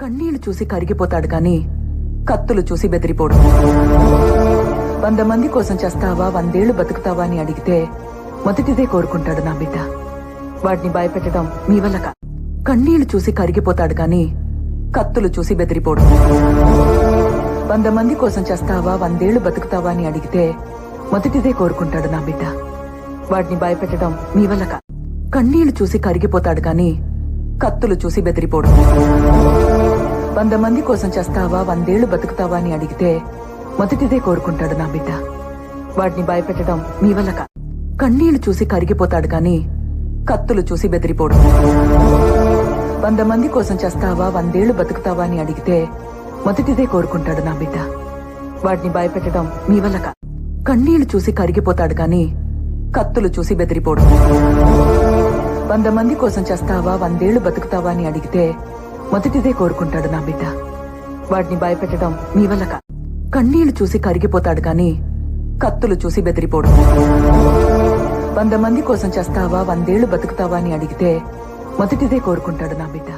కన్నీళ్ళు చూసి కరిగిపోతాడు కాని కత్తులు చూసి బెదిరిపోడు. వంద మంది కోసం చేస్తావా వందేళ్ళు బతుకుతావా అని అడిగితే మొదటిదే కోరుకుంటాడు నా బిడ్డ. వాడిని భయపెట్టడం మీ వల్ల కన్నీళ్ళు చూసి కరిగిపోతాడు కాని కత్తులు చూసి బెదిరిపోడు. వంద మంది కోసం చేస్తావా వందేళ్ళు బతుకుతావా అని అడిగితే మొదటిదే కోరుకుంటాడు నా బిడ్డ. వాడిని భయపెట్టడం మీ వల్ల కన్నీళ్ళు చూసి కరిగిపోతాడు కాని కత్తులు చూసి బెదిరిపోడు. వంద మంది కోసం చేస్తావా? వందేళ్ళు బతుకుతావా అని అడిగితే మొదటిదే కోరుకుంటాడు నా బిడ్డ. వాడిని భయపెట్టడం మీ వల్ల కన్నీళ్ళు చూసి కరిగిపోతాడు కాని కత్తులు చూసి బెదిరిపోడు. వంద మంది కోసం చేస్తావా? వందేళ్ళు బతుకుతావా అని అడిగితే మొదటిదే కోరుకుంటాడు నా బిడ్డ. వాడిని భయపెట్టడం మీ వల్ల కన్నీళ్ళు చూసి కరిగిపోతాడు కాని కత్తులు చూసి బెదిరిపోడు. వంద మంది కోసం చేస్తావా? వందేళ్ళు బతుకుతావా అని అడిగితే మొదటిదే కోరుకుంటాడు నా బిడ్డ. వాడిని భయపెట్టడం మీ వల్ల కా కన్నీళ్ళు చూసి కరిగిపోతాడు కాని కత్తులు చూసి బెదిరిపోడు. వంద మంది కోసం చేస్తావా వందేళ్ళు బతుకుతావా అని అడిగితే మొదటిదే కోరుకుంటాడు నా బిడ్డ.